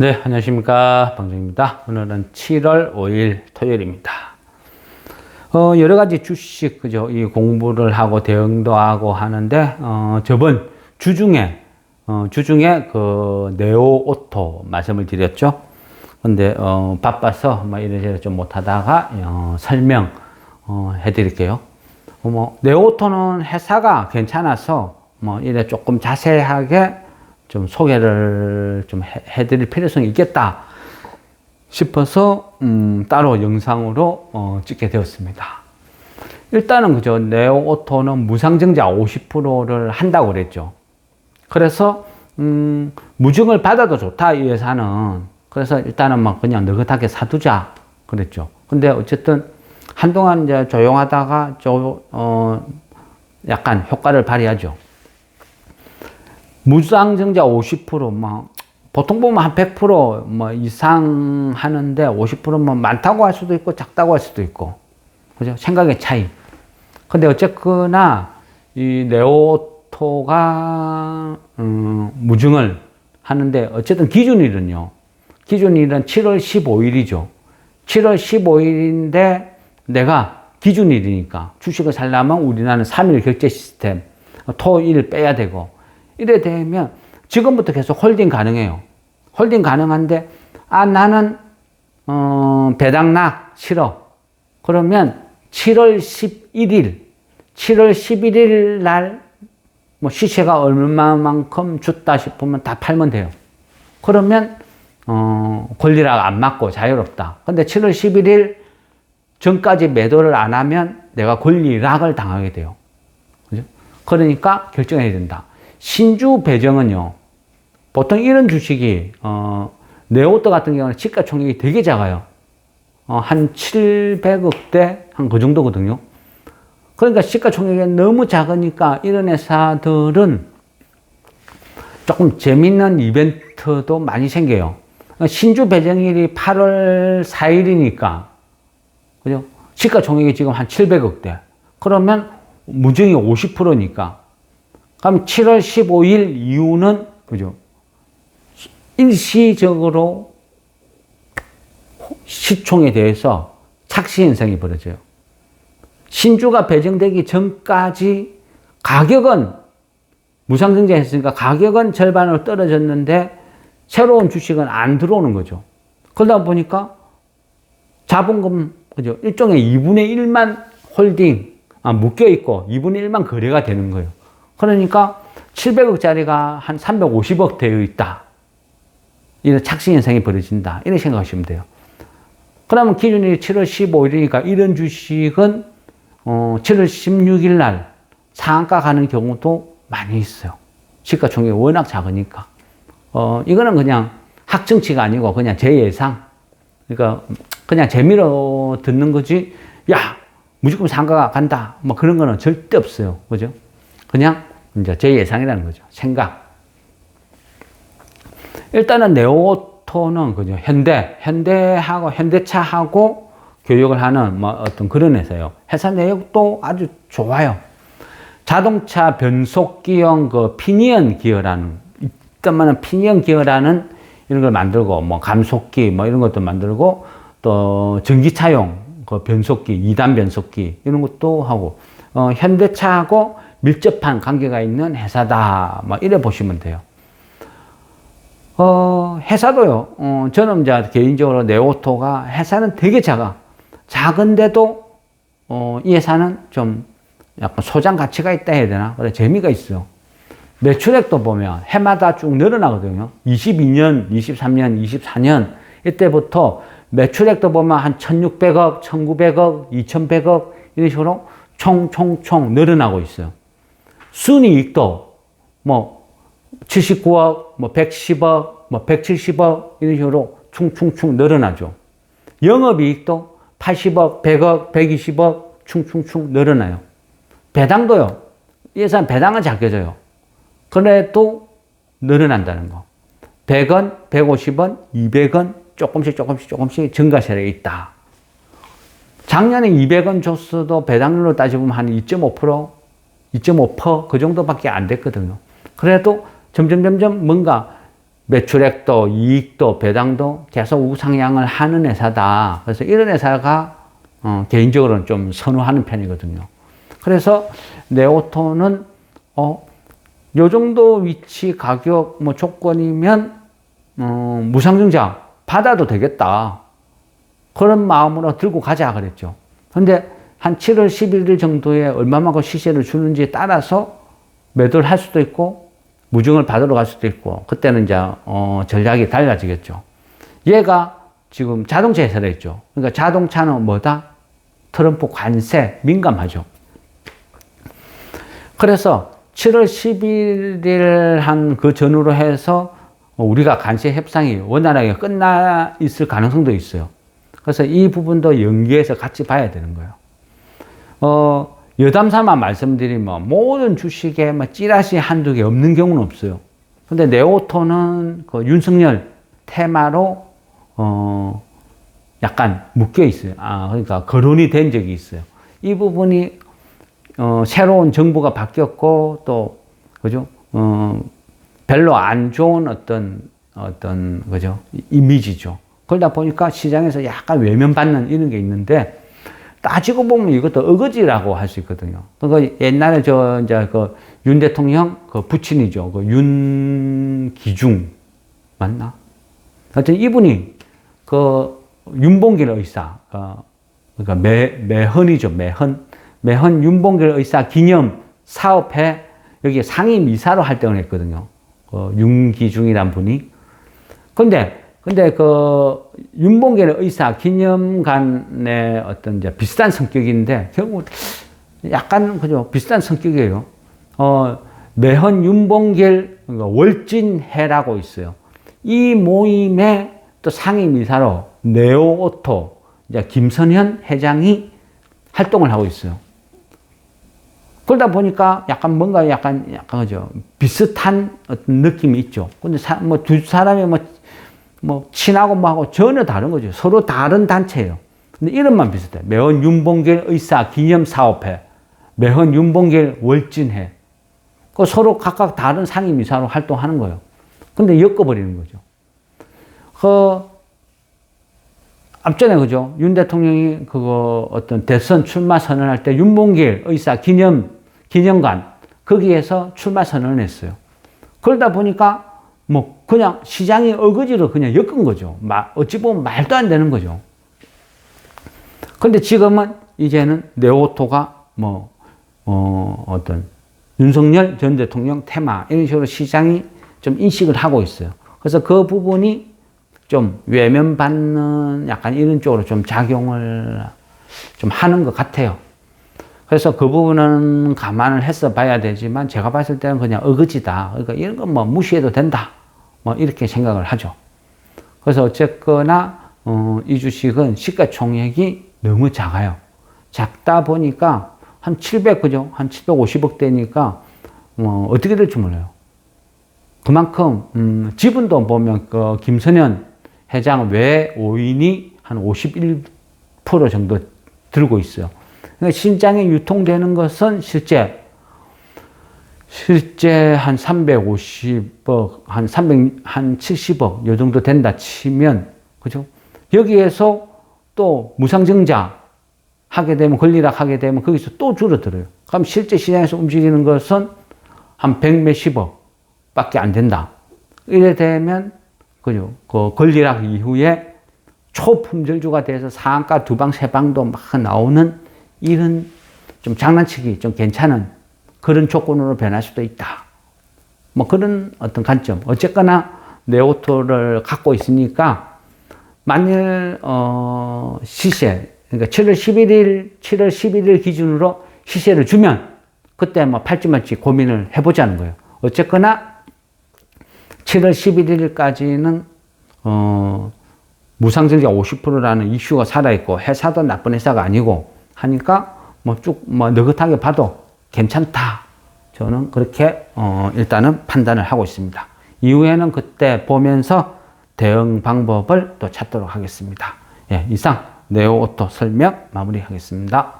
네, 안녕하십니까. 방정입니다. 오늘은 7월 5일 토요일입니다. 어, 여러 가지 주식, 그죠. 이 공부를 하고 대응도 하고 하는데, 어, 저번 주중에, 어, 주중에 그 네오 오토 말씀을 드렸죠. 근데, 어, 바빠서 뭐 이래저래 좀 못하다가, 어, 설명, 어, 해드릴게요. 어, 뭐, 네오토는 회사가 괜찮아서, 뭐, 이래 조금 자세하게 좀 소개를 좀 해, 해드릴 필요성이 있겠다 싶어서 음, 따로 영상으로 어, 찍게 되었습니다. 일단은 그죠 네오 오토는 무상증자 50%를 한다고 그랬죠. 그래서 음, 무증을 받아도 좋다 이 회사는 그래서 일단은 막 그냥 느긋하게 사두자 그랬죠. 근데 어쨌든 한동안 이제 조용하다가 저 어, 약간 효과를 발휘하죠. 무상증자 50%막 보통 보면 한 100%뭐 이상 하는데 50%뭐 많다고 할 수도 있고 작다고 할 수도 있고. 그죠? 생각의 차이. 근데 어쨌거나 이 네오토가 음, 무증을 하는데 어쨌든 기준일은요. 기준일은 7월 15일이죠. 7월 15일인데 내가 기준일이니까 주식을 살려면 우리나라는 3일 결제 시스템 토일 빼야 되고 이래 되면 지금부터 계속 홀딩 가능해요. 홀딩 가능한데 아 나는 어, 배당락 싫어. 그러면 7월 11일, 7월 11일 날 뭐 시세가 얼마만큼 줬다 싶으면 다 팔면 돼요. 그러면 어, 권리락 안 맞고 자유롭다. 근데 7월 11일 전까지 매도를 안 하면 내가 권리락을 당하게 돼요. 그죠? 그러니까 결정해야 된다. 신주 배정은요, 보통 이런 주식이, 어, 네오또 같은 경우는 시가 총액이 되게 작아요. 어, 한 700억대, 한 그 정도거든요. 그러니까 시가 총액이 너무 작으니까 이런 회사들은 조금 재밌는 이벤트도 많이 생겨요. 신주 배정일이 8월 4일이니까, 그죠? 시가 총액이 지금 한 700억대. 그러면 무증이 50%니까 그럼 7월 15일 이후는 그죠? 일시적으로 시총에 대해서 착시 현상이 벌어져요. 신주가 배정되기 전까지 가격은 무상증자 했으니까 가격은 절반으로 떨어졌는데 새로운 주식은 안 들어오는 거죠. 그러다 보니까 자본금, 그죠? 일종의 2분의 1만 홀딩, 아, 묶여 있고 2분의 1만 거래가 되는 거예요. 그러니까 700억짜리가 한 350억 되어 있다. 이런 착시 현상이 벌어진다. 이렇게 생각하시면 돼요. 그러면 기준이 7월 15일이니까 이런 주식은 어, 7월 16일 날 상한가 가는 경우도 많이 있어요. 시가총액이 워낙 작으니까. 어, 이거는 그냥 학정치가 아니고 그냥 제 예상. 그러니까 그냥 재미로 듣는 거지. 야, 무조건 상가가 간다. 뭐 그런 거는 절대 없어요. 그죠? 그냥 이제 제 예상이라는 거죠. 생각. 일단은 네오토는 그죠. 현대, 현대하고 현대차하고 교육을 하는 뭐 어떤 그런 회사예요. 회사 내역도 아주 좋아요. 자동차 변속기용 그 피니언 기어라는 있던만은 피니언 기어라는 이런 걸 만들고 뭐 감속기 뭐 이런 것도 만들고 또 전기차용 그 변속기 2단 변속기 이런 것도 하고 어, 현대차하고 밀접한 관계가 있는 회사다. 뭐 이래 보시면 돼요. 어, 회사도요. 어, 저는 이제 개인적으로 네오토가 회사는 되게 작아. 작은데도 어, 이 회사는 좀 약간 소장 가치가 있다 해야 되나? 그래 재미가 있어요. 매출액도 보면 해마다 쭉 늘어나거든요. 22년, 23년, 24년 이때부터 매출액도 보면 한 1,600억, 1,900억, 2,100억 이런 식으로 총총총 늘어나고 있어요. 순이익도 뭐 79억, 뭐 110억, 뭐 170억 이런 식으로 충충충 늘어나죠. 영업이익도 80억, 100억, 120억 충충충 늘어나요. 배당도요. 예산 배당은 작게져요. 그래도 늘어난다는 거. 100원, 150원, 200원 조금씩 조금씩 조금씩 증가세력이 있다. 작년에 200원 줬어도 배당률로 따지면 한 2.5%, 2.5%그 정도밖에 안 됐거든요. 그래도 점점 점점 뭔가 매출액도 이익도 배당도 계속 우상향을 하는 회사다. 그래서 이런 회사가 어, 개인적으로는 좀 선호하는 편이거든요. 그래서 네오토는 어, 요 정도 위치 가격 뭐 조건이면 어, 무상증자 받아도 되겠다. 그런 마음으로 들고 가자 그랬죠. 근데 한 7월 11일 정도에 얼마만큼 시세를 주는지에 따라서 매도를 할 수도 있고 무증을 받으러 갈 수도 있고 그때는 이제 어, 전략이 달라지겠죠. 얘가 지금 자동차 회사라 했죠. 그러니까 자동차는 뭐다? 트럼프 관세 민감하죠. 그래서 7월 11일 한 그 전후로 해서 우리가 관세 협상이 원활하게 끝나 있을 가능성도 있어요. 그래서 이 부분도 연계해서 같이 봐야 되는 거예요. 어, 여담삼아 말씀드리면 모든 주식에 뭐 찌라시 한두 개 없는 경우는 없어요. 근데 네오토는 그 윤석열 테마로 어, 약간 묶여 있어요. 아, 그러니까 거론이 된 적이 있어요. 이 부분이 어, 새로운 정부가 바뀌었고 또 그죠? 어, 별로 안 좋은 어떤 어떤 그죠? 이미지죠. 그러다 보니까 시장에서 약간 외면받는 이런 게 있는데 따지고 보면 이것도 어거지라고 할 수 있거든요. 그 옛날에 저 이제 그 윤 대통령 그 부친이죠. 그 윤기중 맞나? 하여튼 이분이 그 윤봉길 의사 어, 그러니까 매 매헌이죠. 매헌 매헌 윤봉길 의사 기념 사업회 여기 상임 이사로 활동을 했거든요. 그 윤기중이란 분이. 근데 근데 그 윤봉길 의사 기념관의 어떤 이제 비슷한 성격인데 결국 약간 그죠 비슷한 성격이에요. 어 매헌 윤봉길 그러니까 월진회라고 있어요. 이 모임에 또 상임 이사로 네오 오토 이제 김선현 회장이 활동을 하고 있어요. 그러다 보니까 약간 뭔가 약간 약간 그죠 비슷한 어떤 느낌이 있죠. 근데 뭐두 사람이 뭐, 뭐 친하고 뭐하고 전혀 다른 거죠. 서로 다른 단체예요. 근데 이름만 비슷해. 매헌 윤봉길 의사 기념 사업회, 매헌 윤봉길 월진회. 그 서로 각각 다른 상임이사로 활동하는 거예요. 근데 엮어버리는 거죠. 그 앞전에 그죠 윤 대통령이 그거 어떤 대선 출마 선언할 때 윤봉길 의사 기념 기념관 거기에서 출마 선언을 했어요. 그러다 보니까 뭐 그냥 시장이 어거지로 그냥 엮은 거죠. 어찌 보면 말도 안 되는 거죠. 근데 지금은 이제는 네오토가 뭐 어, 어떤 윤석열 전 대통령 테마 이런 식으로 시장이 좀 인식을 하고 있어요. 그래서 그 부분이 좀 외면받는 약간 이런 쪽으로 좀 작용을 좀 하는 것 같아요. 그래서 그 부분은 감안을 해서 봐야 되지만 제가 봤을 때는 그냥 어거지다. 그러니까 이런 건 뭐 무시해도 된다. 뭐 이렇게 생각을 하죠. 그래서 어쨌거나 어, 이 주식은 시가총액이 너무 작아요. 작다 보니까 한 700, 그죠? 한 750억 대니까 뭐 어떻게 될지 몰라요. 그만큼 음, 지분도 보면 그 김선현 회장 외 5인이 한 51% 정도 들고 있어요. 그러니까 신장에 유통되는 것은 실제 실제 한 350억, 한 300, 한 70억 요 정도 된다 치면 그죠? 여기에서 또 무상증자 하게 되면 권리락 하게 되면 거기서 또 줄어들어요. 그럼 실제 시장에서 움직이는 것은 한 100 몇십억 밖에 안 된다. 이래 되면 그죠? 그 권리락 이후에 초품절주가 돼서 상한가 두 방, 세 방도 막 나오는 이런 좀 장난치기 좀 괜찮은 그런 조건으로 변할 수도 있다. 뭐 그런 어떤 관점. 어쨌거나 네오토를 갖고 있으니까 만일 어 시세 그러니까 7월 11일 7월 11일 기준으로 시세를 주면 그때 뭐 팔지 말지 고민을 해보자는 거예요. 어쨌거나 7월 11일까지는 어 무상증자 50%라는 이슈가 살아있고 회사도 나쁜 회사가 아니고 하니까 뭐 쭉뭐 느긋하게 봐도 괜찮다. 저는 그렇게 어 일단은 판단을 하고 있습니다. 이후에는 그때 보면서 대응 방법을 또 찾도록 하겠습니다. 예, 이상 네오 오토 설명 마무리하겠습니다.